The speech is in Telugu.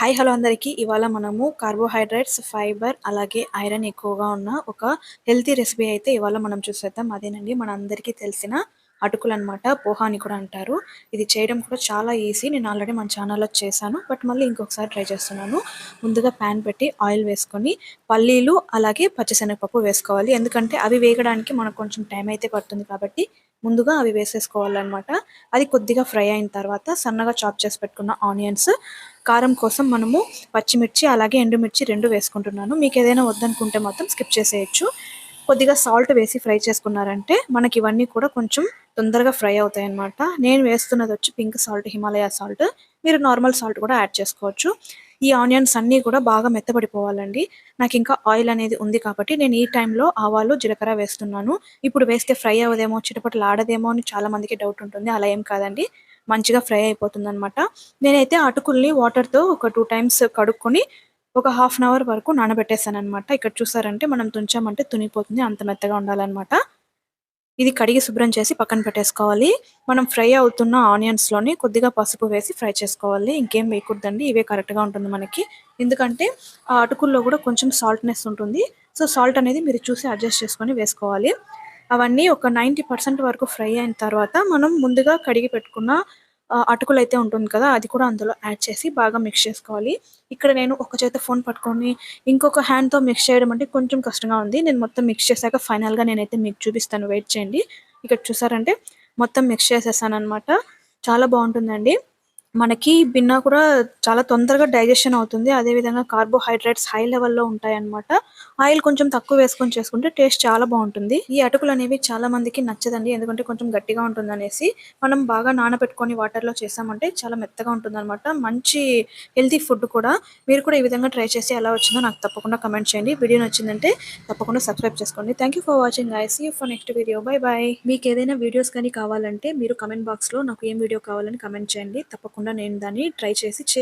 హాయ్ హలో అందరికీ. ఇవాళ మనము కార్బోహైడ్రేట్స్ ఫైబర్ అలాగే ఐరన్ ఎక్కువగా ఉన్న ఒక హెల్తీ రెసిపీ అయితే ఇవాళ మనం చూసేద్దాం. అదేనండి మన అందరికీ తెలిసిన అటుకులు అనమాట పోహా అని కూడా అంటారు. ఇది చేయడం కూడా చాలా ఈజీ. నేను ఆల్రెడీ మన ఛానల్లో చేశాను బట్ మళ్ళీ ఇంకొకసారి ట్రై చేస్తున్నాను. ముందుగా ప్యాన్ పెట్టి ఆయిల్ వేసుకొని పల్లీలు అలాగే పచ్చిశనగపప్పు వేసుకోవాలి. ఎందుకంటే అవి వేగడానికి మనకు కొంచెం టైం అయితే పడుతుంది కాబట్టి ముందుగా అవి వేసేసుకోవాలన్నమాట. అది కొద్దిగా ఫ్రై అయిన తర్వాత సన్నగా చాప్ చేసి పెట్టుకున్న ఆనియన్స్ కారం కోసం మనము పచ్చిమిర్చి అలాగే ఎండుమిర్చి రెండు వేసుకుంటున్నాను. మీకు ఏదైనా వద్దనుకుంటే మాత్రం స్కిప్ చేసేయచ్చు. కొద్దిగా సాల్ట్ వేసి ఫ్రై చేసుకున్నారంటే మనకి ఇవన్నీ కూడా కొంచెం తొందరగా ఫ్రై అవుతాయి అన్నమాట నేను వేస్తున్నది వచ్చి పింక్ సాల్ట్ హిమాలయ సాల్ట్. మీరు నార్మల్ సాల్ట్ కూడా యాడ్ చేసుకోవచ్చు. ఈ ఆనియన్స్ అన్నీ కూడా బాగా మెత్తబడిపోవాలండి. నాకు ఇంకా ఆయిల్ అనేది ఉంది కాబట్టి నేను ఈ టైంలో ఆవాలు జీలకర్ర వేస్తున్నాను. ఇప్పుడు వేస్తే ఫ్రై అవ్వదేమో చిటపట్లు ఆడదేమో అని చాలా మందికి డౌట్ ఉంటుంది. అలా ఏం కాదండి. మంచిగా ఫ్రై అయిపోతుంది అనమాట నేనైతే అటుకుల్ని వాటర్తో ఒక టూ టైమ్స్ కడుక్కొని ఒక హాఫ్ అన్ అవర్ వరకు నానబెట్టేసాను అనమాట ఇక్కడ చూసారంటే మనం తుంచామంటే తునిపోతుంది అంత మెత్తగా ఉండాలన్నమాట. ఇది కడిగి శుభ్రం చేసి పక్కన పెట్టేసుకోవాలి. మనం ఫ్రై అవుతున్న ఆనియన్స్లోని కొద్దిగా పసుపు వేసి ఫ్రై చేసుకోవాలి. ఇంకేం వేయకూడదండి ఇవే కరెక్ట్గా ఉంటుంది మనకి. ఎందుకంటే ఆ అటుకుల్లో కూడా కొంచెం సాల్ట్నెస్ ఉంటుంది. సో సాల్ట్ అనేది మీరు చూసి అడ్జస్ట్ చేసుకొని వేసుకోవాలి. అవన్నీ ఒక నైంటీ పర్సెంట్ వరకు ఫ్రై అయిన తర్వాత మనం ముందుగా కడిగి పెట్టుకున్న అటుకులు అయితే ఉంటుంది కదా అది కూడా అందులో యాడ్ చేసి బాగా మిక్స్ చేసుకోవాలి. ఇక్కడ నేను ఒక చేత ఫోన్ పట్టుకొని ఇంకొక హ్యాండ్తో మిక్స్ చేయడం అంటే కొంచెం కష్టంగా ఉంది. నేను మొత్తం మిక్స్ చేశాక ఫైనల్గా నేనైతే మీకు చూపిస్తాను. వెయిట్ చేయండి. ఇక్కడ చూసారంటే మొత్తం మిక్స్ చేసేసాను అనమాట చాలా బాగుంటుందండి. మనకి బిన్నా కూడా చాలా తొందరగా డైజెషన్ అవుతుంది. అదేవిధంగా కార్బోహైడ్రేట్స్ హై లెవెల్లో ఉంటాయి అన్నమాట ఆయిల్ కొంచెం తక్కువ వేసుకొని చేసుకుంటే టేస్ట్ చాలా బాగుంటుంది. ఈ అటుకులు అనేవి చాలా మందికి నచ్చదండి. ఎందుకంటే కొంచెం గట్టిగా ఉంటుంది అనేసి మనం బాగా నానబెట్టుకొని వాటర్లో చేసామంటే చాలా మెత్తగా ఉంటుంది అనమాట మంచి హెల్తీ ఫుడ్ కూడా. మీరు కూడా ఈ విధంగా ట్రై చేసి ఎలా వచ్చిందో నాకు తప్పకుండా కమెంట్ చేయండి. వీడియో నచ్చిందంటే తప్పకుండా సబ్స్క్రైబ్ చేసుకోండి. Thank you for watching I see for next video bye bye మీకు ఏదైనా వీడియోస్ కానీ కావాలంటే మీరు కమెంట్ బాక్స్లో నాకు ఏం వీడియో కావాలని కమెంట్ చేయండి. తప్పకుండా తప్పకుండా నేను దాన్ని ట్రై చేసి చే